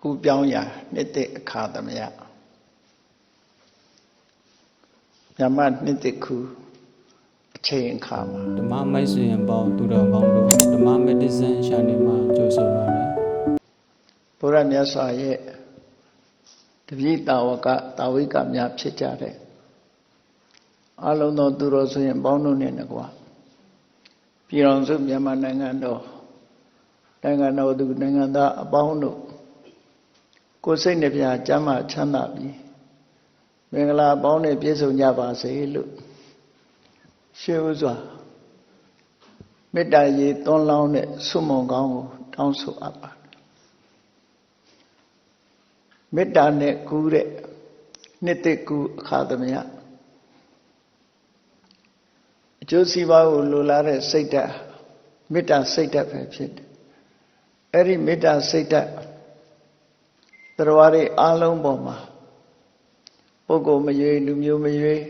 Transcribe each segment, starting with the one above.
ကူပြောင်းရာနှစ်သက်အခါသမယမြမနှစ်သက်ခုအချိန်အခါမှာဓမ္မမိုက်ဆွေရင်ပေါင်းသူတော်ကောင်းတို့ဓမ္မမက်ဒီဆန်ရှာနေမှာကြိုဆိုပါရစေဘုရားမြတ်စွာရဲ့တပည့်တာဝကတာဝိကများဖြစ်ကြတဲ့အလုံးသောသူတော်ဆိုရင်ပေါင်းတို့နဲ့တကွာပြည်တော်စုမြန်မာနိုင်ငံတော်နိုင်ငံတော်သူနိုင်ငံသားအပေါင်းတို့ ကိုယ်စိတ်နှပြကျမ်းမာချမ်းသာပြီးမင်္ဂလာပေါင်းနဲ့ပြည့်စုံကြပါစေလို့ရှေးဥစွာမေတ္တာရေးသွန်လောင်းတဲ့ဆုမွန်ကောင်းကိုတောင်းဆိုအပ်ပါတယ်မေတ္တာနဲ့ကူးတဲ့နှစ်သက်ကူးအခါသမယအကျိုးစီးပွားကိုလိုလားတဲ့စိတ်ဓာတ်မေတ္တာစိတ်ဓာတ်ပဲဖြစ်တယ်အဲ့ဒီမေတ္တာစိတ်ဓာတ် တရားတွေအားလုံးပေါ်မှာပုဂ္ဂိုလ်မရွေးလူမျိုးမရွေး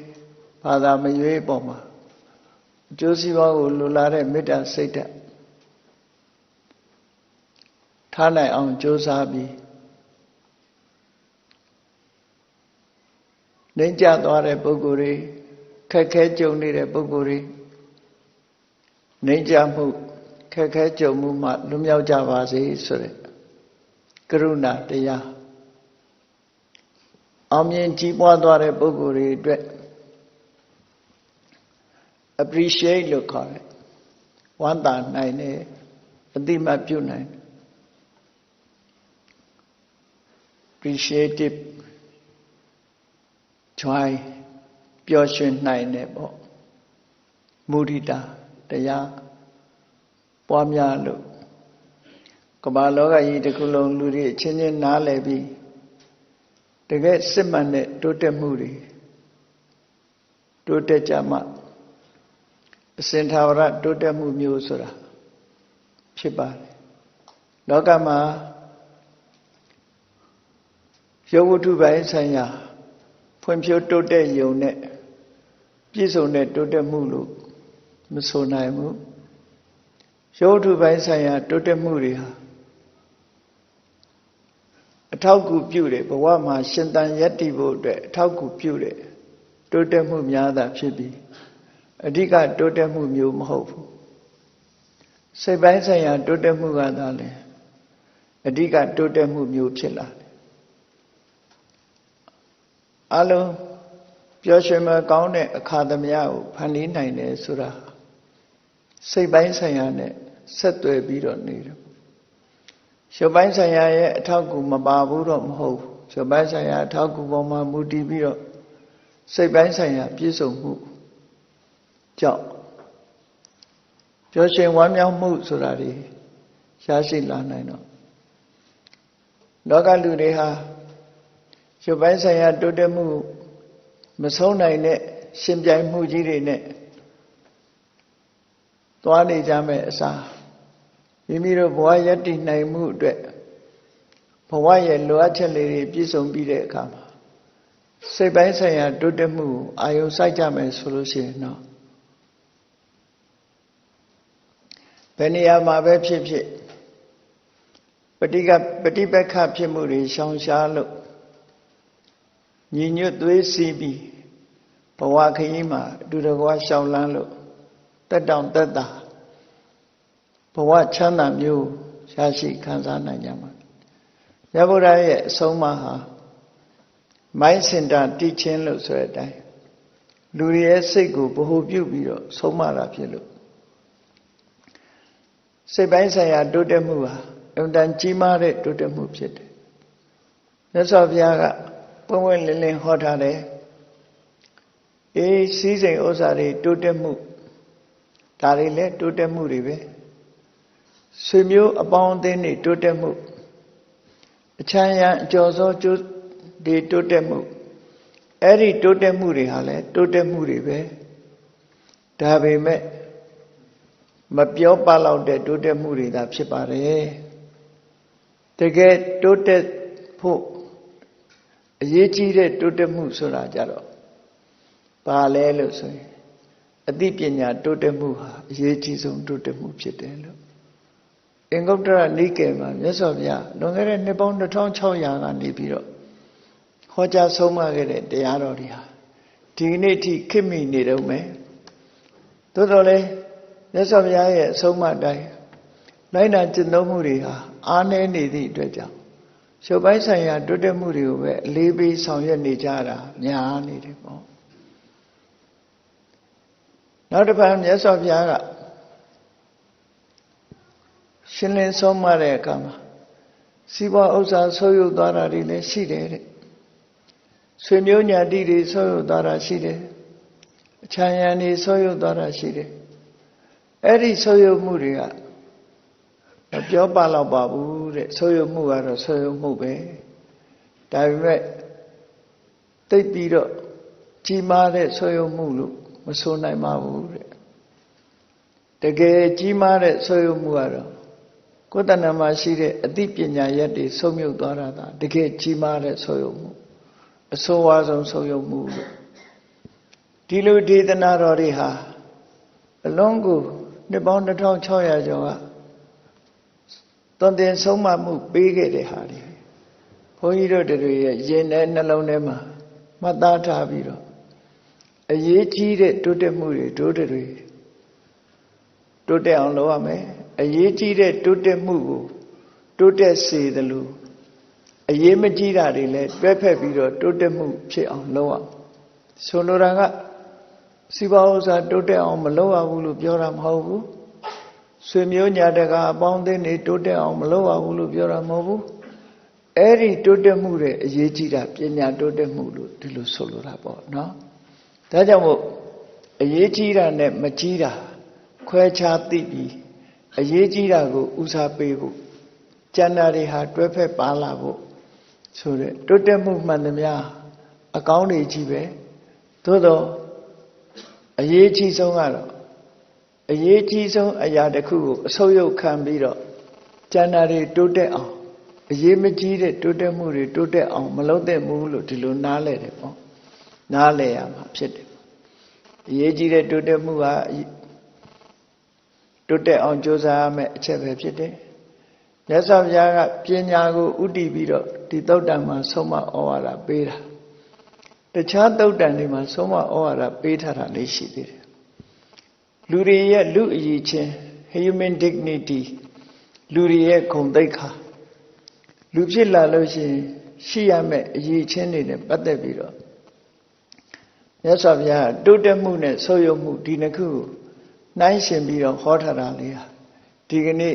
ဘာသာမရွေးပေါ်မှာအကျိုးစီးပွားကိုလိုလားတဲ့မေတ္တာစိတ်ဓာတ်ထားနိုင်အောင်ကြိုးစားပြီးနှိမ့်ကျသွားတဲ့ပုဂ္ဂိုလ်တွေခက်ခဲကြုံနေတဲ့ပုဂ္ဂိုလ်တွေနှိမ့်ကျမှုခက်ခဲကြုံမှုမှလွတ်မြောက်ကြပါစေဆိုတဲ့ကရုဏာတရား အောင်မြင်ကြီးပွားသွားတဲ့ပုဂ္ဂိုလ်တွေအတွက် appreciate လို့ခေါ်တယ်ဝမ်းသာနိုင်တယ်အတိမတ်ပြုနိုင်တယ် appreciative joy ပျော်ရွှင်နိုင်တယ်ပေါ့မုဒိတာတရားပွားများလို့ကမ္ဘာလောကကြီးတစ်ခုလုံးလူတွေအချင်းချင်းနားလည်ပြီး တကယ်စစ်မှန်တဲ့တိုးတက်မှုတွေတိုးတက်ကြမှအစင်သာဝရတိုးတက်မှုမျိုးဆိုတာဖြစ်ပါတယ်လောကမှာယောဝတ္ထုပိုင်းဆိုင်ရာဖွံ့ဖြိုးတိုးတက်ယုံနဲ့ပြည့်စုံတဲ့တိုးတက်မှုလို့မဆိုနိုင်ဘူးယောဝတ္ထုပိုင်းဆိုင်ရာတိုးတက်မှုတွေဟာ အထောက်အကူပြုတယ်ဘဝမှာရှင်သန်ယက်တည်ဖို့အတွက်အထောက်အကူပြုတယ်တိုးတက်မှုများတာဖြစ်ပြီးအဓိကတိုးတက်မှုမျိုးမဟုတ်ဘူးစိတ်ပိုင်းဆိုင်ရာတိုးတက်မှုကသာလေအဓိကတိုးတက်မှုမျိုးဖြစ်လာတယ်အလုံးပျော်ရွှင်မကောင်းတဲ့အခါသမယကိုဖန်တီးနိုင်တယ်ဆိုတာစိတ်ပိုင်းဆိုင်ရာနဲ့ဆက်သွယ်ပြီးတော့နေတယ် ရုပ်ပိုင်းဆိုင်ရာရဲ့အထောက်အကူမပါဘူးတော့မဟုတ်ဘူးရုပ်ပိုင်းဆိုင်ရာအထောက်အကူပေါ်မှာမူတည်ပြီးတော့စိတ်ပိုင်းဆိုင်ရာပြည့်စုံမှုကြောင့်ပျော်ရွှင်ဝမ်းမြောက်မှုဆိုတာတွေရရှိလာနိုင်တော့လောကလူတွေဟာရုပ်ပိုင်းဆိုင်ရာတိုးတက်မှုမဆုံးနိုင်တဲ့ရှင်ပြိုင်မှုကြီးတွေနဲ့သွားနေကြမယ်အစား မိမိတို့ဘဝယက်တည်နိုင်မှုအတွက်ဘဝရဲ့လိုအပ်ချက်လေးတွေပြည့်စုံပြီးတဲ့အခါမှာစိတ်ပိုင်းဆိုင်ရာတိုးတက်မှုအာယုံစိုက်ကြမယ်ဆိုလို့ရှိရင်တော့ဘယ်နေရာမှာပဲဖြစ်ဖြစ်ပฏิကပฏิပက္ခဖြစ်မှုတွေရှောင်ရှားလို့ညီညွတ်သွေးစီးပြီးဘဝခရီးမှာအတူတကွာရှောင်လန်းလို့တက်တောင့်တက်တာ ဘဝချမ်းသာမျိုးရရှိခံစားနိုင်ကြမှာမြတ်ဗုဒ္ဓရဲ့အဆုံးအမဟာမိုင်းစင်တာတည်ခြင်းလို့ဆိုတဲ့အတိုင်းလူတွေရဲ့စိတ်ကိုဗဟုပြုပြီးတော့ဆုံးမတာဖြစ်လို့စိတ်ပိုင်းဆိုင်ရာတိုးတက်မှုဟာအမှန်တန်ကြီးမားတဲ့တိုးတက်မှုဖြစ်တယ်မြတ်စွာဘုရားကပွင့်ပွင့်လင်းလင်းဟောထားတယ်အေးစည်းစိမ်ဥစ္စာတွေတိုးတက်မှုဒါတွေလည်းတိုးတက်မှုတွေပဲ ဆွေမျိုးအပေါင်းအသင်းတွေတိုးတက်မှုအချမ်းရံအကျော်စောကျိုးတွေတိုးတက်မှုအဲ့ဒီတိုးတက်မှုတွေဟာလည်းတိုးတက်မှုတွေပဲဒါပေမဲ့မပြောပလောက်တဲ့တိုးတက်မှုတွေသာဖြစ်ပါတယ်တကယ်တိုးတက်ဖို့အရေးကြီးတဲ့တိုးတက်မှုဆိုတာကြတော့ဘာလဲလို့ဆိုရင်အသိပညာတိုးတက်မှုဟာအရေးကြီးဆုံးတိုးတက်မှုဖြစ်တယ်လို့ အင်္ဂုတ္တရနိကေမှာမြတ်စွာဘုရားလွန်ခဲ့တဲ့နှစ်ပေါင်း2600ကနေပြီးတော့ဟောကြားဆုံးမခဲ့တဲ့တရားတော်တွေဟာဒီကနေ့ထိခေတ်မီနေတော့မယ်သို့တော်လည်းမြတ်စွာဘုရားရဲ့အဆုံးအမတိုင်းလိုက်နာကျင့်သုံးမှုတွေဟာအားနည်းနေသည့်အတွက်ကြောင့်ရှုပ်ပိုင်းဆိုင်ရာတိုးတက်မှုတွေကိုပဲအလေးပေးဆောင်ရွက်နေကြတာများနေတယ်ပေါ့နောက်တစ်ခါမြတ်စွာဘုရားက ရှင်းလင်းဆုံးမတဲ့အခါမှာစီးပွားဥစ္စာဆိုးရုပ်သွားတာတွေလည်းရှိတယ်တဲ့ဆွေမျိုးညာတိတွေဆိုးရုပ်သွားတာရှိတယ်အချမ်းရံတွေဆိုးရုပ်သွားတာရှိတယ်အဲ့ဒီဆိုးရုပ်မှုတွေကမပြောပါတော့ပါဘူးတဲ့ဆိုးရုပ်မှုကတော့ဆိုးရုပ်မှုပဲဒါပေမဲ့တိတ်ပြီးတော့ကြီးမားတဲ့ဆိုးရုပ်မှုလို့မဆိုနိုင်ပါဘူးတဲ့တကယ်ကြီးမားတဲ့ဆိုးရုပ်မှုကတော့ ကိုယ်တဏ္ဍာမှာရှိတဲ့အသိပညာရက်တွေဆုံးမြုပ်သွားတာဒါတကယ်ကြီးမားတဲ့ဆိုးရုပ်မှုအဆိုးဝါးဆုံးဆိုးရုပ်မှုလို့ဒီလိုဒေသနာတော်တွေဟာအလုံးကိုနှစ်ပေါင်း2600ကျော်ကသွန်သင်ဆုံးမမှုပေးခဲ့တဲ့ဟာတွေဘုန်းကြီးတို့တွေရဲ့ရင်ထဲနှလုံးထဲမှာမှတ်သားထားပြီးတော့အရေးကြီးတဲ့တိုးတက်မှုတွေတိုးတက်တွေတိုးတက်အောင်လုပ်ရမယ် အရေးကြီးတဲ့တိုးတက်မှုကိုတိုးတက်စေသလိုအရေးမကြီးတာတွေလည်းတွဲဖက်ပြီးတော့တိုးတက်မှုဖြစ်အောင်လုပ်အောင်ဆိုလိုတာကစီပါဥစ္စာတိုးတက်အောင်မလုပ်ရဘူးလို့ပြောတာမဟုတ်ဘူးဆွေမျိုးညာတကာအပေါင်းအသင်းတွေတိုးတက်အောင်မလုပ်ရဘူးလို့ပြောတာမဟုတ်ဘူးအဲ့ဒီတိုးတက်မှုတွေအရေးကြီးတာပညာတိုးတက်မှုလို့ဒီလိုဆိုလိုတာပေါ့နော်ဒါကြောင့်မို့အရေးကြီးတာနဲ့မကြီးတာခွဲခြားသိပြီး အရေးကြီးတာကိုဦးစားပေးဖို့ကျန်တာတွေဟာတွဲဖက်ပါလာဖို့ဆိုတဲ့တိုးတက်မှုမှန်သမျှအကောင်းတွေကြီးပဲသို့တော့အရေးကြီးဆုံးကတော့အရေးကြီးဆုံးအရာတစ်ခုကိုအဆုပ်ယုတ်ခံပြီးတော့ကျန်တာတွေတိုးတက်အောင်အရေးမကြီးတဲ့တိုးတက်မှုတွေတိုးတက်အောင်မလုပ်သင့်ဘူးလို့ဒီလိုနားလဲတယ်ပေါ့နားလဲရမှာဖြစ်တယ်အရေးကြီးတဲ့တိုးတက်မှုဟာ တိုးတက်အောင်ကြိုးစားရမယ်အချက်ပဲဖြစ်တယ်မြတ်စွာဘုရားကပညာကိုဥတည်ပြီးတော့ဒီသုတ်တံမှာဆုံးမဩဝါဒပေးတာတခြားသုတ်တံတွေမှာဆုံးမဩဝါဒပေးထားတာလေးရှိသေးတယ်လူတွေရဲ့လူအရေးချင်း human dignity လူတွေရဲ့ဂုဏ်သိက္ခာလူဖြစ်လာလို့ရှိရင်ရှိရမယ့်အရေးချင်းတွေနဲ့ပတ်သက်ပြီးတော့မြတ်စွာဘုရားတိုးတက်မှုနဲ့ဆိုးရုံမှုဒီနှစ်ခုကို နှိုင်းရှင်ပြီးတော့ဟောထားတာလေးဟာဒီကနေ့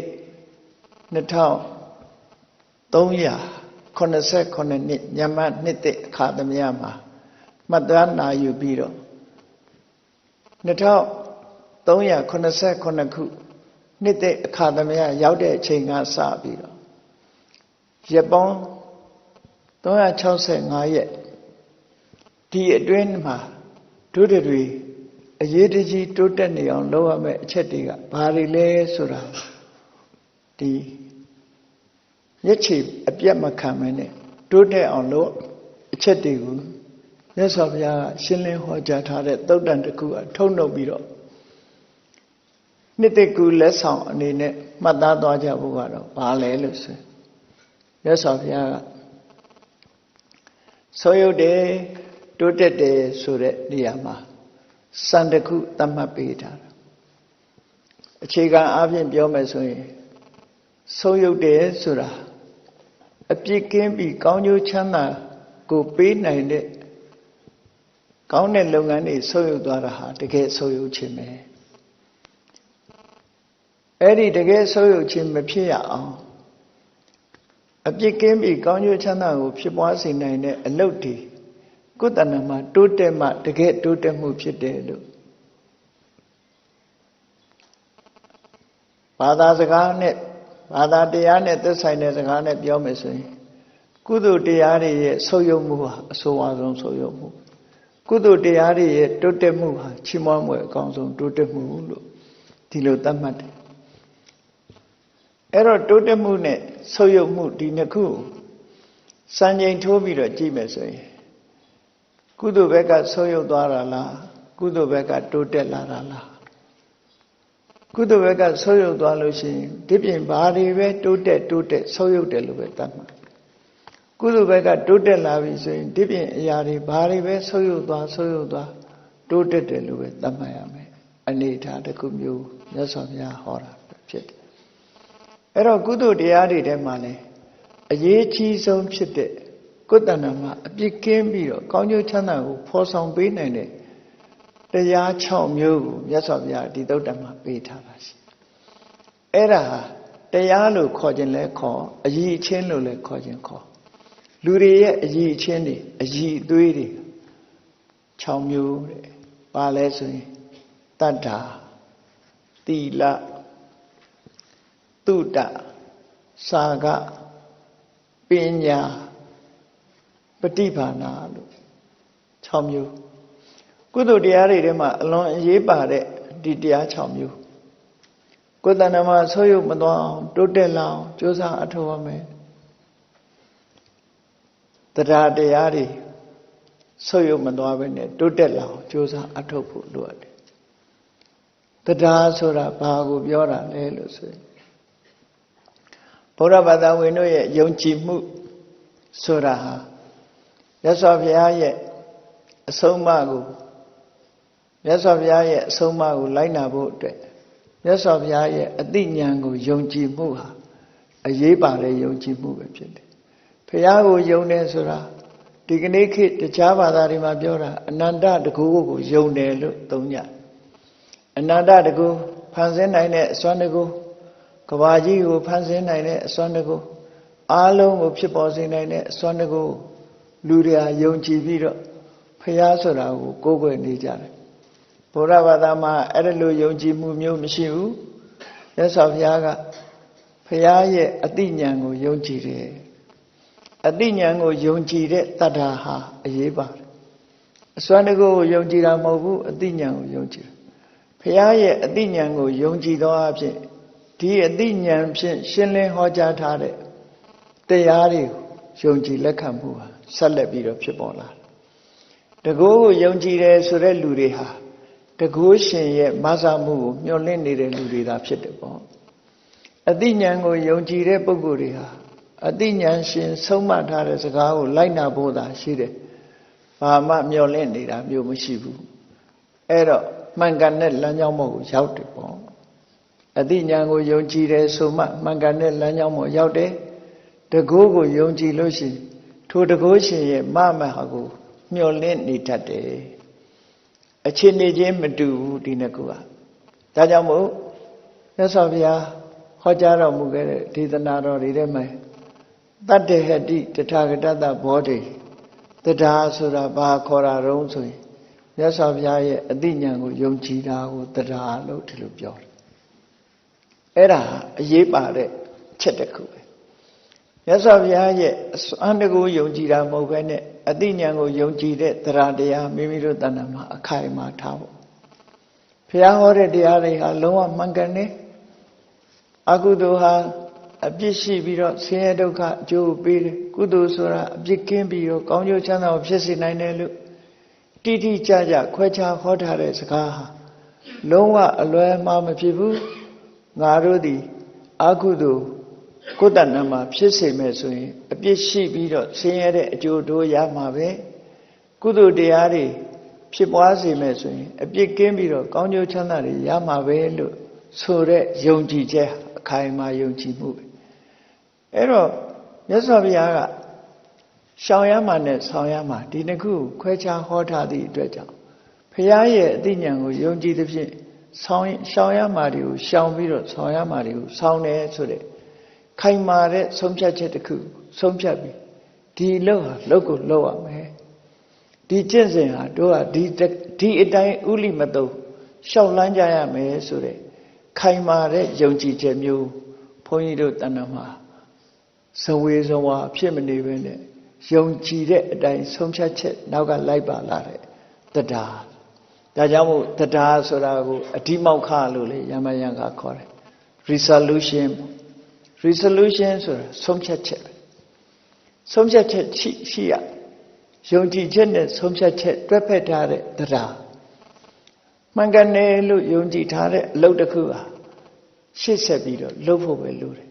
2389နှစ်ညမနှစ်သက်အခါသမယမှာမှတ်သားနာယူပြီးတော့2389ခုနှစ်သက်အခါသမယရောက်တဲ့အချိန်ကစပြီးတော့ရက်ပေါင်း365ရက်ဒီအတွင်းမှာဒုဒတွေ အရေးတကြီးတိုးတက်နေအောင်လုပ်ရမယ့်အချက်တွေကဘာတွေလဲဆိုတာဒီမျက်ခြေအပြတ်မခံမနဲ့တိုးတက်အောင်လုပ်အချက်တွေကိုမြတ်စွာဘုရားကရှင်းလင်းဟောကြားထားတဲ့သုတ်တန်တစ်ခုအထုံနှုတ်ပြီးတော့နှစ်သက်ကူလက်ဆောင်အနေနဲ့မှတ်သားသွားကြဖို့ကတော့ဘာလဲလို့ဆိုမြတ်စွာဘုရားကဆိုရုပ်တယ်တိုးတက်တယ်ဆိုတဲ့နေရာမှာ စံတစ်ခုသတ်မှတ်ပေးထားတာအခြေခံအားဖြင့်ပြောမယ်ဆိုရင်ဆုံးယုတ်တယ်ဆိုတာအပြစ်ကင်းပြီးကောင်းကျိုးချမ်းသာကိုပေးနိုင်တဲ့ကောင်းတဲ့လုပ်ငန်းတွေဆုံးယုတ်သွားတာဟာတကယ်ဆုံးယုတ်ခြင်းပဲအဲ့ဒီတကယ်ဆုံးယုတ်ခြင်းမဖြစ်ရအောင်အပြစ်ကင်းပြီးကောင်းကျိုးချမ်းသာကိုဖြစ်ပွားစေနိုင်တဲ့အလုပ်တွေ ကိုယ်တဏ္ဍမှာတိုးတက်မှတကယ်တိုးတက်မှုဖြစ်တယ်လို့ဘာသာစကားနဲ့ဘာသာတရားနဲ့သက်ဆိုင်တဲ့စကားနဲ့ပြောမယ်ဆိုရင်ကုသိုလ်တရားတွေရဲ့ဆုပ်ယုပ်မှုဟာအဆိုးဝါးဆုံးဆုပ်ယုပ်မှုကုသိုလ်တရားတွေရဲ့တိုးတက်မှုဟာချီးမွမ်းမှုအကောင်းဆုံးတိုးတက်မှုလို့ဒီလိုသတ်မှတ်တယ်အဲ့တော့တိုးတက်မှုနဲ့ဆုပ်ယုပ်မှုဒီနှစ်ခုစံချိန်ထိုးပြီးတော့ကြည့်မယ်ဆိုရင် ကုသိုလ်ဘက်ကဆုပ်ယုပ်သွားတာလားကုသိုလ်ဘက်ကတိုးတက်လာတာလားကုသိုလ်ဘက်ကဆုပ်ယုပ်သွားလို့ရှိရင်ဒီပြင်ဘာတွေပဲတိုးတက်တိုးတက်ဆုပ်ယုပ်တယ်လို့ပဲသတ်မှတ်ကုသိုလ်ဘက်ကတိုးတက်လာပြီဆိုရင်ဒီပြင်အရာတွေဘာတွေပဲဆုပ်ယုပ်သွားဆုပ်ယုပ်သွားတိုးတက်တယ်လို့ပဲသတ်မှတ်ရမယ်အနေထားတစ်ခုမျိုးမြတ်စွာဘုရားဟောတာဖြစ်တယ်အဲ့တော့ကုသိုလ်တရားတွေထဲမှာလည်းအရေးကြီးဆုံးဖြစ်တဲ့ ကုသဏမှာအပြစ်ကင်းပြီးတော့ကောင်းကျိုးချမ်းသာကိုဖော်ဆောင်ပေးနိုင်တဲ့တရား6မျိုးကိုမြတ်စွာဘုရားဒီသုတ်တံမှာပေးထားတာရှိတယ်အဲ့ဒါဟာတရားလို့ခေါ်ခြင်းလဲခေါ်အည်အချင်းလို့လဲခေါ်ခြင်းခေါ်လူတွေရဲ့အည်အချင်းတွေအည်အသွေးတွေ6မျိုးတဲ့ပါလဲဆိုရင်တတ္တာတိလတုတ္တစာကပညာ ပฏิဘာနာလို့6မျိုးကုသိုလ်တရားတွေထဲမှာအလွန်အရေးပါတဲ့ဒီတရား6မျိုးကိုယ်တဏ္ဍမှာဆွယုတ်မသွားအောင်တိုးတက်လာအောင်ကြိုးစားအထောက်ရမယ်တရားတရားတွေဆွယုတ်မသွားဘဲနဲ့တိုးတက်လာအောင်ကြိုးစားအထောက်ဖို့လိုအပ်တယ်တရားဆိုတာဘာကိုပြောတာလဲလို့ဆိုရင်ဘုရားဘာသာဝင်တို့ရဲ့ယုံကြည်မှုဆိုတာဟာ မြတ်စွာဘုရားရဲ့အဆုံးအမကိုမြတ်စွာဘုရားရဲ့အဆုံးအမကိုလိုက်နာဖို့အတွက်မြတ်စွာဘုရားရဲ့အသိဉာဏ်ကိုယုံကြည်မှုဟာအရေးပါတဲ့ယုံကြည်မှုပဲဖြစ်တယ်။ဘုရားကိုယုံတယ်ဆိုတာဒီကနေ့ခေတ်တခြားဘာသာတွေမှာပြောတာအနန္တတကူကိုယုံတယ်လို့သုံးကြ။အနန္တတကူဖန်ဆင်းနိုင်တဲ့အစွမ်းတကူကဘာကြီးကိုဖန်ဆင်းနိုင်တဲ့အစွမ်းတကူအားလုံးကိုဖြစ်ပေါ်စေနိုင်တဲ့အစွမ်းတကူ လူတွေဟာယုံကြည်ပြီးတော့ဖះဆိုတာကိုကိုးကွယ်နေကြတယ်ဘုရားဘာသာမှာအဲ့ဒါလိုယုံကြည်မှုမျိုးမရှိဘူးရသော်ဘုရားကဖះရဲ့အတိညာဏ်ကိုယုံကြည်တယ်အတိညာဏ်ကိုယုံကြည်တဲ့တတ္ထာဟာအရေးပါတယ်အစွမ်းတကူကိုယုံကြည်တာမဟုတ်ဘူးအတိညာဏ်ကိုယုံကြည်တာဖះရဲ့အတိညာဏ်ကိုယုံကြည်သောအဖြစ်ဒီအတိညာဏ်ဖြင့်ရှင်းလင်းဟောကြားထားတဲ့တရားတွေကိုယုံကြည်လက်ခံမှုဟာ ဆက်လက်ပြီးတော့ဖြစ်ပေါ်လာတယ်တကိုးကိုယုံကြည်တယ်ဆိုတဲ့လူတွေဟာတကိုးရှင်ရဲ့မဆာမှုကိုမျှော်လင့်နေတဲ့လူတွေသာဖြစ်တယ်ပေါ့အတိညာဏ်ကိုယုံကြည်တဲ့ပုဂ္ဂိုလ်တွေဟာအတိညာဏ်ရှင်ဆုံးမထားတဲ့စကားကိုလိုက်နာဖို့သာရှိတယ်ဘာမှမျှော်လင့်နေတာမျိုးမရှိဘူးအဲ့တော့မှန်ကန်တဲ့လမ်းကြောင်းပေါ်ကိုရောက်တယ်ပေါ့အတိညာဏ်ကိုယုံကြည်တယ်ဆိုမှမှန်ကန်တဲ့လမ်းကြောင်းပေါ်ရောက်တယ်တကိုးကိုယုံကြည်လို့ရှိရင် ထိုတကိုးရှင်ရဲ့မမဟာကိုမျောလင့်နေတတ်တယ်အခြေအနေချင်းမတူဘူးဒီနှစ်ခုကဒါကြောင့်မို့မြတ်စွာဘုရားဟောကြားတော်မူခဲ့တဲ့ဒေသနာတော်တွေထဲမှာတတ္တဟတိတထာဂတတဘောဓိတရားဆိုတာဘာခေါ်တာတုံးဆိုရင်မြတ်စွာဘုရားရဲ့အသိဉာဏ်ကိုယုံကြည်တာကိုတရားလို့ဒီလိုပြောတယ်အဲ့ဒါအရေးပါတဲ့ချက်တစ်ခုပဲ မြတ်စွာဘုရားရဲ့အစွမ်းတကူယုံကြည်တာမဟုတ်ဘဲနဲ့အသိဉာဏ်ကိုယုံကြည်တဲ့တရားတရားမိမိတို့တဏ္ဍာမှာအခိုင်အမာထားဖို့ဘုရားဟောတဲ့တရားတွေဟာလုံးဝမှန်ကန်တယ်အကုသိုလ်ဟာအပြစ်ရှိပြီးတော့ဆင်းရဲဒုက္ခအကျိုးပေးတယ်ကုသိုလ်ဆိုတာအပြစ်ကင်းပြီးတော့ကောင်းကျိုးချမ်းသာကိုဖြစ်စေနိုင်တယ်လို့တိတိကျကျခွဲခြားဟောထားတဲ့စကားဟာလုံးဝအလွယ်မှားမဖြစ်ဘူးငါတို့သည်အကုသိုလ် ကိုယ်တဏ္ဍမှာဖြစ်စေမဲ့ဆိုရင်အပြစ်ရှိပြီးတော့ဆင်းရဲတဲ့အကျိုးတို့ရမှာပဲကုသိုလ်တရားတွေဖြစ်ပွားစေမဲ့ဆိုရင်အပြစ်ကင်းပြီးတော့ကောင်းကျိုးချမ်းသာတွေရမှာပဲလို့ဆိုတဲ့ယုံကြည်ချက်အခိုင်အမာယုံကြည်မှုပဲအဲ့တော့မြတ်စွာဘုရားကရှောင်ရမှာနဲ့ဆောင်ရမှာဒီနှစ်ခုခွဲခြားဟောထားသည့်အတွက်ကြောင့်ဘုရားရဲ့အသိဉာဏ်ကိုယုံကြည်သဖြင့်ဆောင်ရှောင်ရမှာတွေကိုရှောင်ပြီးတော့ဆောင်ရမှာတွေကိုဆောင်တယ်ဆိုတဲ့ ခိုင်မာတဲ့ဆုံးဖြတ်ချက်တစ်ခုဆုံးဖြတ်ပြီးဒီလောက်ဟာလောက်ကိုလောက်ရမယ်ဒီကျင့်စဉ်ဟာတို့ဟာဒီဒီအတိုင်းဥလိမတုံရှောက်လန်းကြရမယ်ဆိုတဲ့ခိုင်မာတဲ့ယုံကြည်ချက်မျိုးဘုန်းကြီးတို့တဏ္ဍမှာဇဝေဇဝါဖြစ်မနေပဲနဲ့ယုံကြည်တဲ့အတိုင်းဆုံးဖြတ်ချက်နောက်ကလိုက်ပါလာတဲ့တရားဒါကြောင့်မို့တရားဆိုတာကိုအဓိမောက္ခလို့လေယမယံကခေါ်တယ် resolution resolution ဆိုတာဆုံးဖြတ်ချက်ပဲဆုံးဖြတ်ချက်ရှိရှိရယုံကြည်ချက်နဲ့ဆုံးဖြတ်ချက်တွဲဖက်ထားတဲ့တရားမှန်ကန်တယ်လို့ယုံကြည်ထားတဲ့အလုပ်တစ်ခုဟာရှေ့ဆက်ပြီးတော့လှုပ်ဖို့ပဲလိုတယ်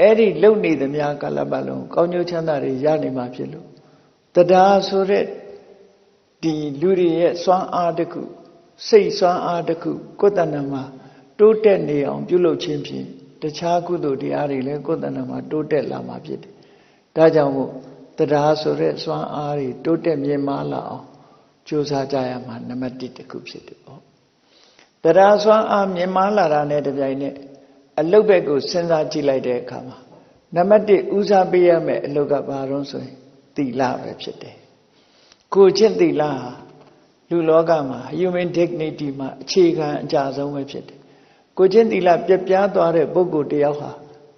အဲ့ဒီလှုပ်နေသမျှကာလပတ်လုံးကောင်းကျိုးချမ်းသာတွေရနေမှာဖြစ်လို့တရားဆိုတဲ့ဒီလူတွေရဲ့စွမ်းအားတစ်ခုစိတ်စွမ်းအားတစ်ခုကိုယ်တဏ္ဍာမှာတိုးတက်နေအောင်ပြုလုပ်ခြင်းဖြင့် တခြားကုသိုလ်တရားတွေလည်းကိုယ်တဏ္ဍာမှာတိုးတက်လာမှာဖြစ်တယ်ဒါကြောင့်မို့တရားဆိုတဲ့စွမ်းအားတွေတိုးတက်မြင့်မားလာအောင်ကြိုးစားကြရမှာနံပါတ်1တစ်ခုဖြစ်တယ်ပေါ့တရားစွမ်းအားမြင့်မားလာတာနဲ့တပြိုင်နက်အလုတ်ဘက်ကိုစဉ်းစားကြည့်လိုက်တဲ့အခါမှာနံပါတ်1ဦးစားပေးရမယ့်အလုတ်ကဘာလို့ဆိုရင်သီလပဲဖြစ်တယ်ကိုချင်းသီလဟာလူလောကမှာ human dignity မှာအခြေခံအကြဆုံးပဲဖြစ်တယ် ကိုချင်းသီလပြက်ပြားသွားတဲ့ပုဂ္ဂိုလ်တယောက်ဟာ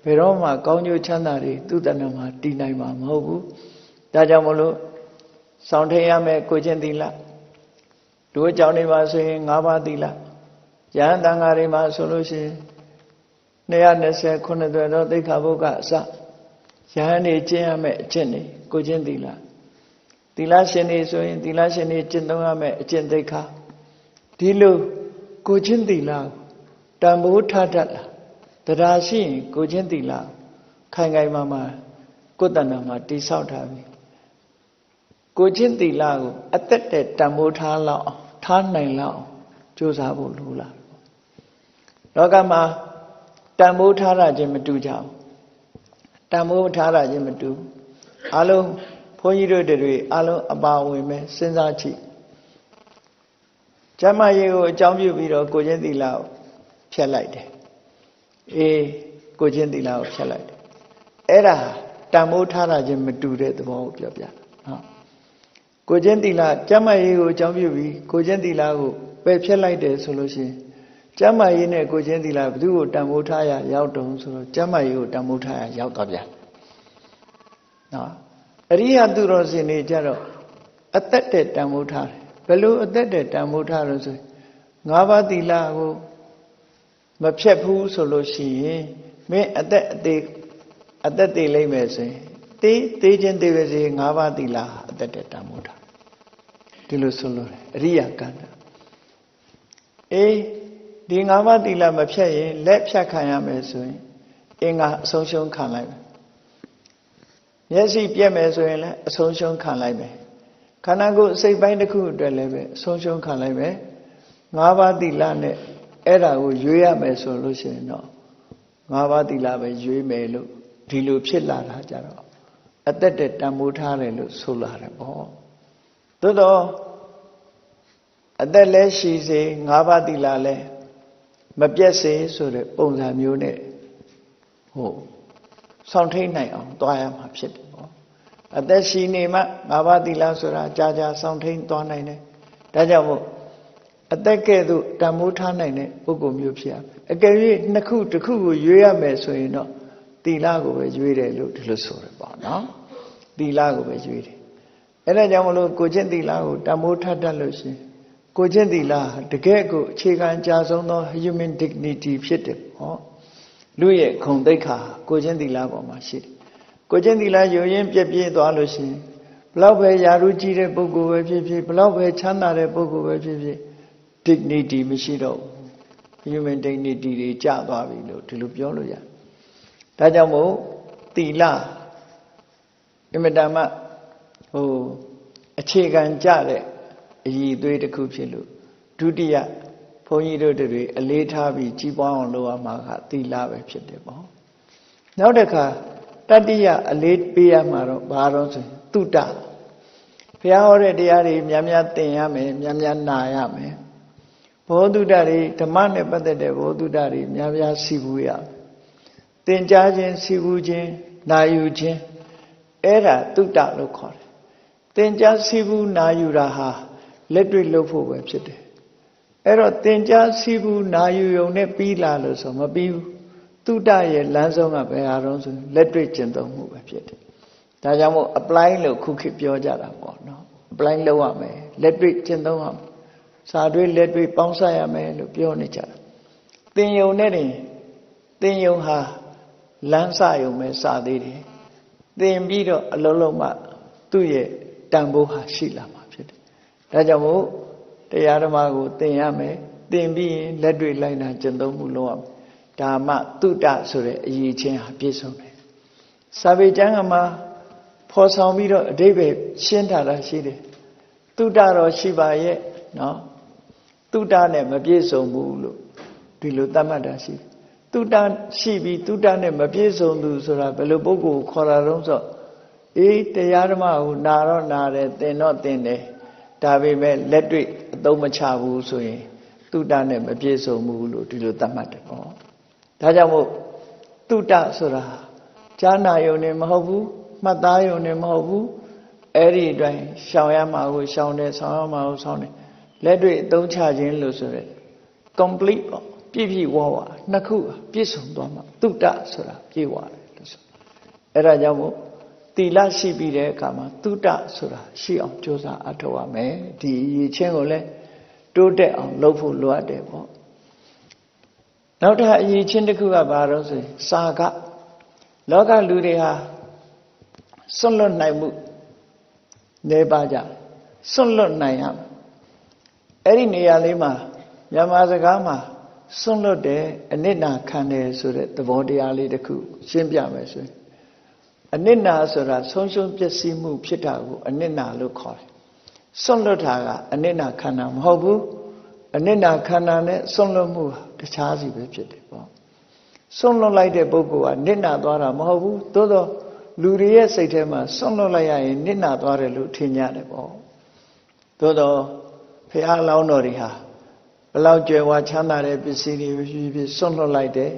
ဘယ်တော့မှကောင်းကျိုးချမ်းသာတွေသူ့တဏ္ဍာမှာတည်နိုင်မှာမဟုတ်ဘူးဒါကြောင့်မလို့ဆောင်ထည့်ရမယ်ကိုချင်းသီလတို့အကြောင်းတွေမှာဆိုရင်၅ပါးသီလယဟန်တန်ဃာတွေမှာဆိုလို့ရှိရင်220ခုနှစ်တော့သိက္ခာပုဒ်ကအစယဟန်နေကျင့်ရမယ်အကျင့်တွေကိုချင်းသီလသီလရှင်တွေဆိုရင်သီလရှင်တွေကျင့်သုံးရမယ်အကျင့်သိက္ခာဒီလိုကိုချင်းသီလ တန်ဖိုးထားတတ်လားတရားရှိရင်ကိုချင်းသီလခိုင်ခိုင်မာမာကိုယ်တဏ္ဍာမှာတိဆောက်ထားပြီကိုချင်းသီလကိုအသက်တဲ့တန်ဖိုးထားလောက်အောင်ထားနိုင်လောက်အောင်ကြိုးစားဖို့လိုလားလောကမှာတန်ဖိုးထားတာချင်းမတူကြဘူးတန်ဖိုးထားတာချင်းမတူအလုံးဘုန်းကြီးတို့တွေအလုံးအပါဝင်ပဲစဉ်းစားကြည့်ကျမရေကိုအကြောင်းပြုပြီးတော့ကိုချင်းသီလကို ဖျက်လိုက်တယ်အေးကိုချင်းသီလကိုဖျက်လိုက်တယ်အဲ့ဒါတန်ဖိုးထားတာချင်းမတူတဲ့သဘောကိုပြောပြနော်ကိုချင်းသီလကျမရေကိုအကြောင်းပြုပြီးကိုချင်းသီလကိုပယ်ဖျက်လိုက်တယ်ဆိုလို့ရှိရင်ကျမ်းမာရေးနဲ့ကိုချင်းသီလဘယ်သူ့ကိုတန်ဖိုးထားရရောက်တုံဆိုတော့ကျမ်းမာရေးကိုတန်ဖိုးထားရရောက်သွားပြန်နော်အရိယသူတော်စင်တွေကြတော့အသက်တဲ့တန်ဖိုးထားတယ်ဘယ်လိုအသက်တဲ့တန်ဖိုးထားလို့ဆိုငါးပါးသီလကို မဖြတ်ဘူးဆိုလို့ရှိရင်မင်းအသက်အသေးအသက်သေးလိမ့်မယ်ဆိုရင်တေးသေးချင်းသေးပါစေငါးပါးသီလအသက်တဲ့တန်ဖိုးထားဒီလိုဆိုလို့အရိယကန္တာအေးဒီငါးပါးသီလမဖြတ်ရင်လက်ဖြတ်ခံရမယ်ဆိုရင်အင်္ဂါအဆုံးရှုံးခံလိုက်မယ်မျက်စိပြက်မယ်ဆိုရင်လည်းအဆုံးရှုံးခံလိုက်မယ်ခန္ဓာကိုယ်စိတ်ပိုင်းတစ်ခုအတွက်လည်းပဲအဆုံးရှုံးခံလိုက်မယ်ငါးပါးသီလနဲ့ အဲ့ဒါကိုရွေးရမယ်ဆိုလို့ရှိရင်တော့ငါးပါးသီလပဲရွေးမယ်လို့ဒီလိုဖြစ်လာတာကြတော့အသက်တဲ့တန်ဖိုးထားတယ်လို့ဆိုလာတယ်ပေါ့သို့တော့အသက်လဲရှိစေငါးပါးသီလလဲမပြတ်စေဆိုတဲ့ပုံစံမျိုးနဲ့ဟိုဆောင်ထိန်နိုင်အောင်သွားရမှာဖြစ်တယ်ပေါ့အသက်ရှိနေမှငါးပါးသီလဆိုတာကြာကြာဆောင်ထိန်သွားနိုင်တယ်ဒါကြောင့်မို့ အသက်ကဲ့သို့တန်မိုးထားနိုင်တဲ့ပုဂ္ဂိုလ်မျိုးဖြစ်ရမယ်အကယ်၍နှစ်ခုတစ်ခုကိုရွေးရမယ်ဆိုရင်တော့သီလကိုပဲရွေးတယ်လို့ဒီလိုဆိုရပေါ့နော်သီလကိုပဲရွေးတယ်အဲ့ဒါကြောင့်မလို့ကိုချင်းသီလကိုတန်မိုးထားတတ်လို့ရှိရင်ကိုချင်းသီလတကယ်ကိုအခြေခံအကြဆုံးသော human dignity ဖြစ်တယ်ဟောလူရဲ့ခုံသိက္ခာကိုချင်းသီလပေါ်မှာရှိတယ်ကိုချင်းသီလယုံရင်ပြည့်ပြည့်သွားလို့ရှိရင်ဘလောက်ပဲယာရုကြီးတဲ့ပုဂ္ဂိုလ်ပဲဖြစ်ဖြစ်ဘလောက်ပဲချမ်းသာတဲ့ပုဂ္ဂိုလ်ပဲဖြစ်ဖြစ် dignity မရှိတော့ဘူး human dignity တွေကျသွားပြီလို့ဒီလိုပြောလို့ရတယ်ဒါကြောင့်မို့သီလအင်မတန်မှဟိုအခြေခံကြတဲ့အည်သွေးတစ်ခုဖြစ်လို့ဒုတိယဘုန်းကြီးတို့တွေအလေးထားပြီးကြီးပွားအောင်လုပ်ရမှာကသီလပဲဖြစ်တယ်ပေါ့နောက်တစ်ခါတတိယအလေးပေးရမှာတော့ဘာတော့ဆိုရင်တုတ္တဘုရားဟောတဲ့တရားတွေများများသင်ရမယ်များများနာရမယ် ဘောဓုတ္တတွေဓမ္မနဲ့ပတ်သက်တဲ့ဘောဓုတ္တတွေများများစီဘူးရသင်ကြားခြင်းစီဘူးခြင်းနာယူခြင်းအဲ့ဒါတုတ္တလို့ခေါ်တယ်သင်ကြားစီဘူးနာယူတာဟာလက်တွေ့လုပ်ဖို့ပဲဖြစ်တယ်အဲ့တော့သင်ကြားစီဘူးနာယူုံနဲ့ပြီးလာလို့ဆိုမပြီးဘူးတုတ္တရဲ့လမ်းဆုံးကဘယ်ဟာတော့ဆိုလက်တွေ့ကျင့်သုံးမှုပဲဖြစ်တယ်ဒါကြောင့်မို့ apply လို့ခုခေတ်ပြောကြတာပေါ့နော် apply လုပ်ရမယ်လက်တွေ့ကျင့်သုံးရမယ် စာတွေလက်တွေပေါင်းစပ်ရမယ်လို့ပြောနေကြတာသင်ယုံနဲ့တင်သင်ယုံဟာလမ်းစယုံပဲစသေးတယ်သင်ပြီးတော့အလုံးလုံးမှသူ့ရဲ့တန်ဖိုးဟာရှိလာမှာဖြစ်တယ်ဒါကြောင့်မို့တရားဓမ္မကိုသင်ရမယ်သင်ပြီးရင်လက်တွေ့လိုက်နာကျင့်သုံးမှုလုပ်ရမယ်ဒါမှတုတ္တဆိုတဲ့အရေးချင်းဟာပြည့်စုံတယ်စာပေကျမ်းကမှာဖော်ဆောင်ပြီးတော့အဓိပ္ပာယ်ရှင်းထားတာရှိတယ်တုတ္တတော့ရှိပါရဲ့နော် တုတ္တနဲ့မပြည့်စုံဘူးလို့ဒီလိုသတ်မှတ်တာရှိတယ်တုတ္တရှိပြီးတုတ္တနဲ့မပြည့်စုံသူဆိုတာဘယ်လိုပုဂ္ဂိုလ်ကိုခေါ်တာတော့ဆိုအေးတရားဓမ္မကိုနာတော့နာတယ်သင်တော့သင်တယ်ဒါပေမဲ့လက်တွေ့အသုံးမချဘူးဆိုရင်တုတ္တနဲ့မပြည့်စုံဘူးလို့ဒီလိုသတ်မှတ်တယ်ပေါ့ဒါကြောင့်မို့တုတ္တဆိုတာဈာနာယုံနေမဟုတ်ဘူးမှတ်သားယုံနေမဟုတ်ဘူးအဲ့ဒီအတိုင်းရှောင်ရမှာကိုရှောင်တယ်ဆောင်ရမှာကိုဆောင်တယ် လက်တွေ့အသုံးချခြင်းလို့ဆိုရဲ complete ပေါ့ပြည့်ပြည့်ဝဝနှစ်ခုပြည့်စုံသွားမှာတုတ္တဆိုတာပြည့်ဝတယ်လို့ဆိုအဲ့ဒါကြောင့်မို့တီလရှိပြီးတဲ့အခါမှာတုတ္တဆိုတာရှိအောင်ကြိုးစားအထောက်ရမယ်ဒီရည်ချင်းကိုလည်းတိုးတက်အောင်လုပ်ဖို့လိုအပ်တယ်ပေါ့နောက်တစ်ခါအရေးချင်းတစ်ခုကဘာလို့ဆိုရင်စာကလောကလူတွေဟာစွန့်လွတ်နိုင်မှုနေပါကြစွန့်လွတ်နိုင်ရမယ် အဲ့ဒီနေရာလေးမှာမြန်မာစကားမှာစွန့်လွတ်တယ်အနစ်နာခံတယ်ဆိုတဲ့သဘောတရားလေးတစ်ခုရှင်းပြမယ်ဆိုရင်အနစ်နာဆိုတာဆုံးရှုံးပျက်စီးမှုဖြစ်တာကိုအနစ်နာလို့ခေါ်တယ်စွန့်လွတ်တာကအနစ်နာခံတာမဟုတ်ဘူးအနစ်နာခန္ဓာနဲ့စွန့်လွတ်မှုဟာတခြားစီပဲဖြစ်တယ်ပေါ့စွန့်လွတ်လိုက်တဲ့ပုဂ္ဂိုလ်ကနစ်နာသွားတာမဟုတ်ဘူးသို့တော့လူတွေရဲ့စိတ်ထဲမှာစွန့်လွတ်လိုက်ရရင်နစ်နာသွားတယ်လို့ထင်ကြတယ်ပေါ့သို့တော့ ဖះလောင်းတော်တွေဟာဘလောက်ကြွယ်ဝချမ်းသာတဲ့ပစ္စည်းတွေဖြစ်ဖြစ်စွန့်လွတ်လိုက်တယ်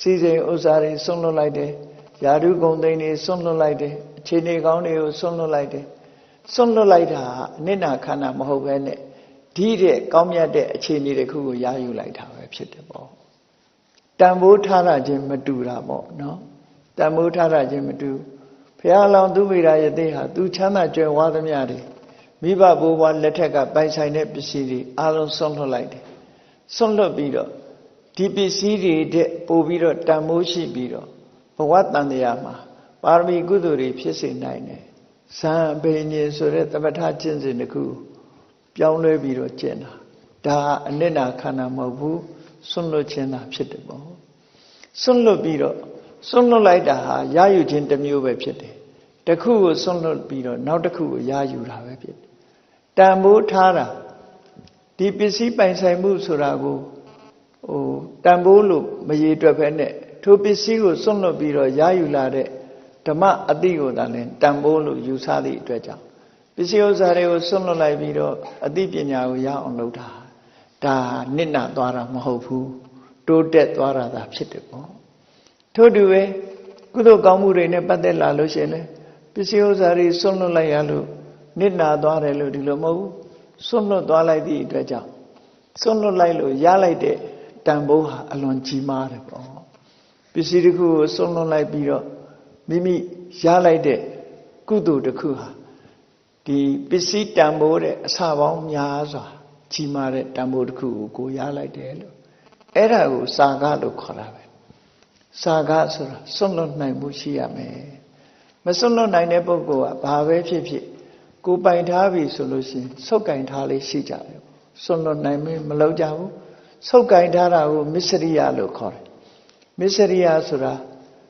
စီစဉ်ဥစ္စာတွေစွန့်လွတ်လိုက်တယ်ယာဓုဂုံသိန်းတွေစွန့်လွတ်လိုက်တယ်အခြေအနေကောင်းတွေကိုစွန့်လွတ်လိုက်တယ်စွန့်လွတ်လိုက်တာအနစ်နာခန္ဓာမဟုတ်ပဲနဲ့ဒီတဲ့ကောင်းမြတ်တဲ့အခြေအနေတစ်ခုကိုရယူလိုက်တာပဲဖြစ်တယ်ပေါ့တန်ဖိုးထားတာချင်းမတူတာပေါ့နော်တန်ဖိုးထားတာချင်းမတူဘုရားလောင်သူမိရာယသိဟာသူချမ်းသာကြွယ်ဝသမျှတွေ မိဘဘိုးဘွားလက်ထက်ကပိုင်ဆိုင်တဲ့ပစ္စည်းတွေအလုံးဆုံးလွတ်လိုက်တယ်ဆုံးလွတ်ပြီးတော့ဒီပစ္စည်းတွေတဲ့ပို့ပြီးတော့တန်ဖိုးရှိပြီးတော့ဘဝတန်တရားမှာပါရမီကုသိုလ်တွေဖြစ်စေနိုင်တယ်ဇံအဘိညာဉ်ဆိုတဲ့တပဋ္ဌာကျင့်စဉ်တစ်ခုပြောင်းလဲပြီးတော့ကျင့်တာဒါအနစ်နာခန္ဓာမဟုတ်ဘူးဆွန့်လွတ်ခြင်းသာဖြစ်တယ်ပေါ့ဆွန့်လွတ်ပြီးတော့ဆွန့်လွတ်လိုက်တာဟာရယူခြင်းတစ်မျိုးပဲဖြစ်တယ်တစ်ခုကိုဆွန့်လွတ်ပြီးတော့နောက်တစ်ခုကိုရယူတာပဲဖြစ်တယ် တန်ဖိုးထားတာဒီပစ္စည်းပိုင်ဆိုင်မှုဆိုတာကိုဟိုတန်ဖိုးလို့မရေတွက်ဖဲနဲ့ထိုပစ္စည်းကိုစွန့်လွတ်ပြီးတော့ရယူလာတဲ့ဓမ္မအတိကိုသာလဲတန်ဖိုးလို့ယူဆသည့်အတွက်ကြောင့်ပစ္စည်းဥစ္စာတွေကိုစွန့်လွတ်လိုက်ပြီးတော့အသိပညာကိုရအောင်လုပ်တာဒါနစ်နာသွားတာမဟုတ်ဘူးတိုးတက်သွားတာသာဖြစ်တယ်ပေါ့ထို့တူပဲကုသိုလ်ကောင်းမှုတွေနဲ့ပတ်သက်လာလို့ရှိရင်လေပစ္စည်းဥစ္စာတွေစွန့်လွတ်လိုက်ရလို့ နစ်နာသွားတယ်လို့ဒီလိုမဟုတ်ဘူးစွန့်လွတ်သွားလိုက်သည့်အတွက်ကြောင့်စွန့်လွတ်လိုက်လို့ရလိုက်တဲ့တန်ဖိုးဟာအလွန်ကြီးမားတယ်ပေါ့ပစ္စည်းတစ်ခုကိုစွန့်လွတ်လိုက်ပြီးတော့မိမိရလိုက်တဲ့ကုသိုလ်တစ်ခုဟာဒီပစ္စည်းတန်ဖိုးတဲ့အစပေါင်းများစွာကြီးမားတဲ့တန်ဖိုးတစ်ခုကိုကိုရလိုက်တယ်လို့အဲ့ဒါကိုစာကလို့ခေါ်တာပဲစာကဆိုတာစွန့်လွတ်နိုင်မှုရှိရမယ်မစွန့်လွတ်နိုင်တဲ့ပုဂ္ဂိုလ်ကဘာပဲဖြစ်ဖြစ် ကိုပိုင်ထားပြီဆိုလို့ရှိရင်ဆုတ်ကင်ထားလေးရှိကြတယ်စွန့်လွတ်နိုင်မလုပ်ကြဘူးဆုတ်ကင်ထားတာကိုမစ္စရိယလို့ခေါ်တယ်မစ္စရိယဆိုတာ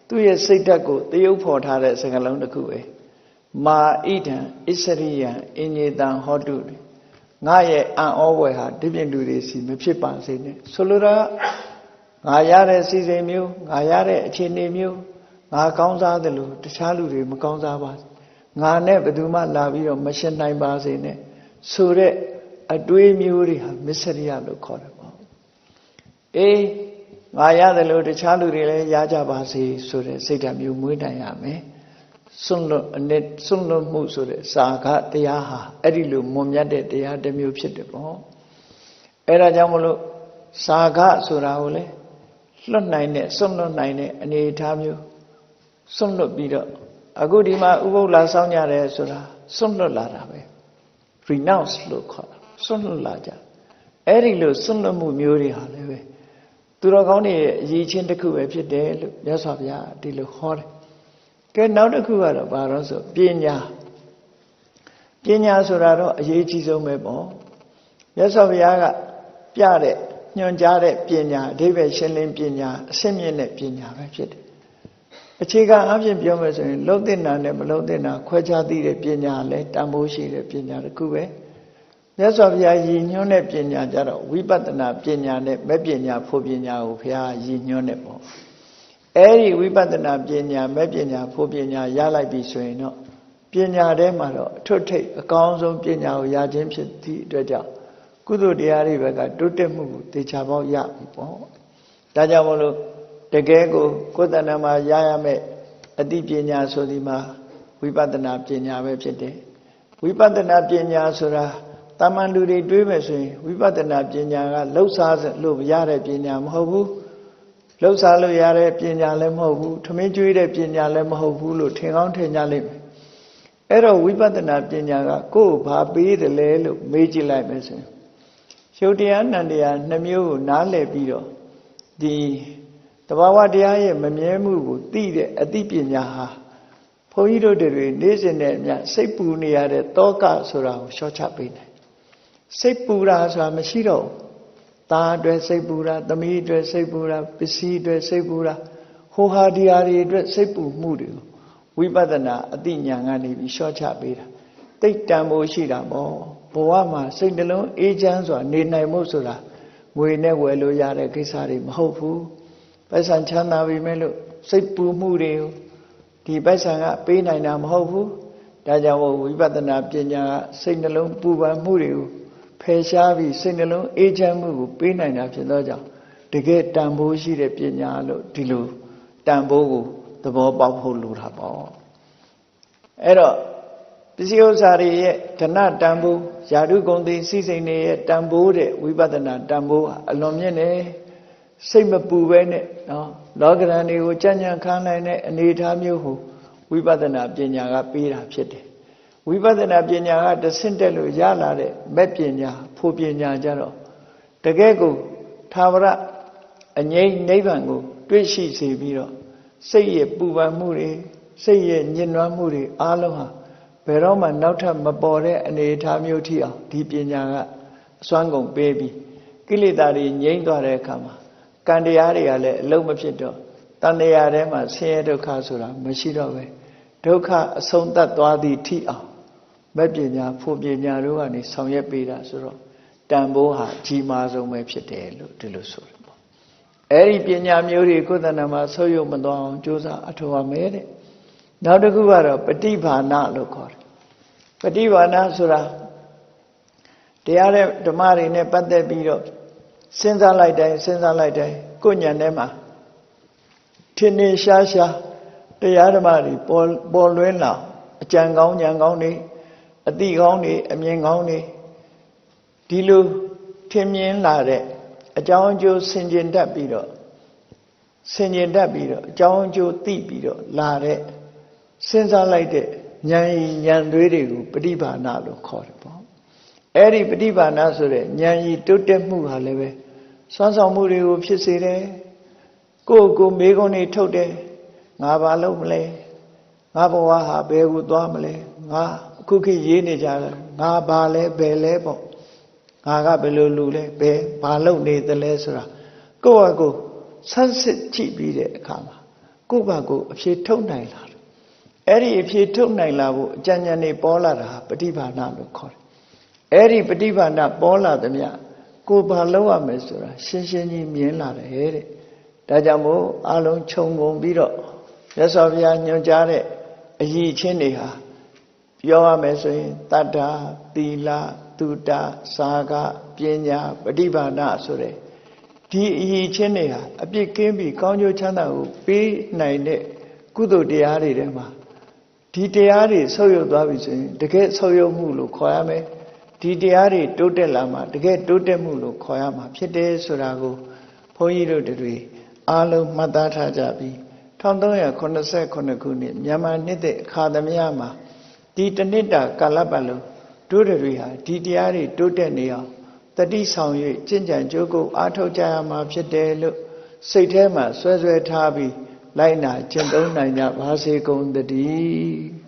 သူ့ရဲ့စိတ်ဓာတ်ကိုတယုတ်ဖော်ထားတဲ့စကားလုံးတစ်ခုပဲမာဣဒံဣစရိယံအင်ညေတံဟောတုငါရဲ့အံ့ဩဝယ်ဟာဒီပြင်လူတွေစီမဖြစ်ပါစေနဲ့ဆိုလိုတာငါရတဲ့စီစဉ်မျိုးငါရတဲ့အခြေအနေမျိုးငါကောင်းစားတယ်လို့တခြားလူတွေမကောင်းစားပါ ငါနဲ့ဘယ်သူမှလာပြီးတော့မရှင်းနိုင်ပါစေနဲ့ဆိုတဲ့အတွေးမျိုးတွေဟာမစ္စရိယလို့ခေါ်တယ်ပေါ့အေးငါရတယ်လို့တခြားလူတွေလည်းရကြပါစေဆိုတဲ့စိတ်ဓာတ်မျိုးမွေးနိုင်ရမယ်စွန့်လွတ်အနစ်စွန့်လွတ်မှုဆိုတဲ့စာကတရားဟာအဲ့ဒီလိုမွန်မြတ်တဲ့တရားတစ်မျိုးဖြစ်တယ်ပေါ့အဲ့ဒါကြောင့်မလို့စာကဆိုတာကိုလေလွတ်နိုင်တဲ့စွန့်လွတ်နိုင်တဲ့အနေအထားမျိုးစွန့်လွတ်ပြီးတော့ အခုဒီမှာဥပုပ်လာဆောင်ကြတယ်ဆိုတာစွန့်လွတ်လာတာပဲ renounce လို့ခေါ်တာစွန့်လွတ်လာကြအဲ့ဒီလိုစွန့်လွတ်မှုမျိုးတွေဟာလည်းပဲသူတော်ကောင်းတွေရဲ့အရေးချင်းတစ်ခုပဲဖြစ်တယ်လို့မြတ်စွာဘုရားဒီလိုဟောတယ်ကဲနောက်တစ်ခုကတော့ဘာလို့ဆိုပညာပညာဆိုတာတော့အရေးကြီးဆုံးပဲပေါ့မြတ်စွာဘုရားကပြတဲ့ညွှန်ကြားတဲ့ပညာအဓိပ္ပာယ်ရှင်းလင်းပညာအစစ်မြင့်တဲ့ပညာပဲဖြစ်တယ် အခြေခံအပြင်ပြောမယ်ဆိုရင်လုံတဲ့နာနဲ့မလုံတဲ့နာခွဲခြားသိတဲ့ပညာလည်းတန်ဖိုးရှိတဲ့ပညာတစ်ခုပဲမြတ်စွာဘုရားရည်ညွှန်းတဲ့ပညာကြတော့ဝိပဿနာပညာနဲ့မဲ့ပညာဖို့ပညာကိုဘုရားရည်ညွှန်းတဲ့ပေါ့အဲ့ဒီဝိပဿနာပညာမဲ့ပညာဖို့ပညာရလိုက်ပြီဆိုရင်တော့ပညာထဲမှာတော့အထွတ်ထိပ်အကောင်းဆုံးပညာကိုရခြင်းဖြစ်သည့်အတွက်ကြောင့်ကုသိုလ်တရားတွေဘက်ကတိုးတက်မှုကိုတေချာပေါက်ရပြီပေါ့ဒါကြောင့်မလို့ တကယ်ကိုကိုယ်တဏ္ဍာမှာရရမယ့်အသိပညာဆိုဒီမှာဝိပဿနာပညာပဲဖြစ်တယ်ဝိပဿနာပညာဆိုတာတာမန်လူတွေတွေးမယ်ဆိုရင်ဝိပဿနာပညာကလှုပ်ရှားလို့ရတဲ့ပညာမဟုတ်ဘူးလှုပ်ရှားလို့ရတဲ့ပညာလည်းမဟုတ်ဘူးထမင်းကျွေးတဲ့ပညာလည်းမဟုတ်ဘူးလို့ထင်ကောင်းထင်ကြလိမ့်မယ်အဲ့တော့ဝိပဿနာပညာကကိုယ်ဘာပေးတယ်လဲလို့မေးကြည့်လိုက်မယ်ဆိုရင်ရှုပ်တရားနန္တရားနှမျိုးကိုနားလည်ပြီးတော့ဒီတ ဘာဝတရားရဲ့မမြဲမှုကိုသိတဲ့အသိပညာဟာဘုန်းကြီးတို့တွေနေ့စဉ်နဲ့အမျှစိတ်ပူနေရတဲ့တောကဆိုတာကိုရှော့ချပေးတယ်စိတ်ပူတာဆိုတာမရှိတော့ဘူးသားအတွက်စိတ်ပူတာသမီးအတွက်စိတ်ပူတာပစ္စည်းအတွက်စိတ်ပူတာဟိုဟာဒီဟာတွေအတွက်စိတ်ပူမှုတွေကိုဝိပဿနာအသိဉာဏ်ကနေပြီးရှော့ချပေးတာတိတ်တန်ဖို့ရှိတာပေါ့ဘဝမှာစိတ်နှလုံးအေးချမ်းစွာနေနိုင်မှုဆိုတာငွေနဲ့ဝယ်လို့ရတဲ့ကိစ္စတွေမဟုတ်ဘူး ပိုက်ဆံချမ်းသာပြီမဲ့လို့စိတ်ပူမှုတွေကိုဒီပိုက်ဆံကပေးနိုင်တာမဟုတ်ဘူးဒါကြောင့်မို့ဝိပဿနာပညာကစိတ်နှလုံးပူပန်မှုတွေကိုဖယ်ရှားပြီးစိတ်နှလုံးအေးချမ်းမှုကိုပေးနိုင်တာဖြစ်သောကြောင့်တကယ်တန်ဖိုးရှိတဲ့ပညာလို့ဒီလိုတန်ဖိုးကိုသဘောပေါက်ဖို့လိုတာပေါ့အဲ့တော့ပစ္စည်းဥစ္စာတွေရဲ့ဓနတန်ဖိုးယာဓုဂုံသိစိစိန်တွေရဲ့တန်ဖိုးတဲ့ဝိပဿနာတန်ဖိုးဟာအလွန်မြင့်တယ် စိတ်မပူပဲနဲ့နော်လောကရန်တွေကိုကြံ့ကြံ့ခန်းနိုင်တဲ့အနေအထားမျိုးကိုဝိပဿနာပညာကပေးတာဖြစ်တယ်ဝိပဿနာပညာကတဆင့်တက်လို့ရလာတဲ့မဲ့ပညာဖို့ပညာကြတော့တကယ်ကိုသာဝရအငြိမ့်နိဗ္ဗာန်ကို တွေ့ရှိစေပြီးတော့စိတ်ရဲ့ပူပန်မှုတွေစိတ်ရဲ့ညှဉ်းနှွမ်းမှုတွေအားလုံးဟာဘယ်တော့မှနောက်ထပ်မပေါ်တဲ့အနေအထားမျိုးထိအောင်ဒီပညာကအစွမ်းကုန်ပေးပြီးကိလေသာတွေငြိမ့်သွားတဲ့အခါမှာ ကံတရားတွေကလည်းအလုံးမဖြစ်တော့တန်တရားထဲမှာဆင်းရဲဒုက္ခဆိုတာမရှိတော့ပဲဒုက္ခအဆုံးသတ်သွားသည့်ထိအောင်မဲ့ပညာဖို့ပညာတို့ကနေဆောင်ရွက်ပေးတာဆိုတော့တန်ဖိုးဟာကြီးမားဆုံးပဲဖြစ်တယ်လို့ဒီလိုဆိုတယ်ပေါ့အဲ့ဒီပညာမျိုးတွေကိုယ်တဏ္ဍာမှာဆုပ်ယုပ်မသွားအောင်ကြိုးစားအထောက်အမဲတဲ့နောက်တစ်ခုကတော့ပฏิဘာနာလို့ခေါ်တယ်ပฏิဘာနာဆိုတာတရားတဲ့ဓမ္မတွေနဲ့ပတ်သက်ပြီးတော့ စဉ်းစားလိုက်တိုင်းစဉ်းစားလိုက်တိုင်းကိုယ်ညံထဲမှာထင်နေရှားရှားတရားဓမ္မတွေပေါ်ပေါ်လွင်လာအကြံကောင်းဉာဏ်ကောင်းတွေအတိကောင်းတွေအမြင်ကောင်းတွေဒီလိုထင်မြင်လာတဲ့အကြောင်းအကျိုးဆင်ခြင်တတ်ပြီးတော့ဆင်ခြင်တတ်ပြီးတော့အကြောင်းအကျိုးသိပြီးတော့လာတဲ့စဉ်းစားလိုက်တဲ့ဉာဏ်ဉာဏ်သွေးတွေကိုပฏิဘာနာလို့ခေါ်တယ်ပေါ့အဲ့ဒီပฏิဘာနာဆိုတဲ့ဉာဏ်ဤတိုးတက်မှုဟာလည်းပဲ စွမ်းဆောင်မှုတွေကိုဖြစ်စေတယ်ကိုယ့်ကိုယ်မေးခွန်းတွေထုတ်တယ်ငါဘာလုပ်မလဲငါဘဝဟာဘယ်ကိုသွားမလဲငါအခုခေတ်ရေးနေကြတယ်ငါဘာလဲဘယ်လဲပေါ့ငါကဘယ်လိုလူလဲဘယ်ဘာလုပ်နေသလဲဆိုတာကိုယ့်ဟာကိုယ်ဆန်းစစ်ကြည့်ပြီးတဲ့အခါမှာကိုယ့်ဘာကိုယ်အဖြေထုတ်နိုင်လာတယ်အဲ့ဒီအဖြေထုတ်နိုင်လာဖို့အကြံဉာဏ်တွေပေါ်လာတာဟာပฏิဘာနာလို့ခေါ်တယ်အဲ့ဒီပฏิဘာနာပေါ်လာသမျှ ကိုယ်ဘာလုပ်ရမယ်ဆိုတာရှင်းရှင်းကြီးမြင်လာတယ်တဲ့ဒါကြောင့်မို့အလုံးခြုံငုံပြီးတော့မြတ်စွာဘုရားညွှန်ကြားတဲ့အရည်ချင်းတွေဟာပြောရမယ်ဆိုရင်တတ္တာသီလသုတစာကပညာပฏิဘာနာဆိုတဲ့ဒီအရည်ချင်းတွေဟာအပြစ်ကင်းပြီးကောင်းကျိုးချမ်းသာကိုပေးနိုင်တဲ့ကုသိုလ်တရားတွေထဲမှာဒီတရားတွေဆုပ်ယုပ်သွားပြီဆိုရင်တကယ်ဆုပ်ယုပ်မှုလို့ခေါ်ရမယ် ဒီတရားတွေတိုးတက်လာမှတကယ်တိုးတက်မှုလို့ခေါ်ရမှာဖြစ်တယ်ဆိုတာကိုဘုန်းကြီးတို့တွေအားလုံးမှတ်သားထားကြပြီး1389ခုနှစ်မြန်မာနှစ်တဲ့အခါသမယမှာဒီတနှစ်တာကာလပတ်လုံးတို့တွေဟာဒီတရားတွေတိုးတက်နေအောင်တတိဆောင်၍ကျင့်ကြံကြိုးကိုအားထုတ်ကြရမှာဖြစ်တယ်လို့စိတ်ထဲမှာဆွဲဆွဲထားပြီးလိုက်နာကျင့်သုံးနိုင်ကြပါစေကုန်သတည်း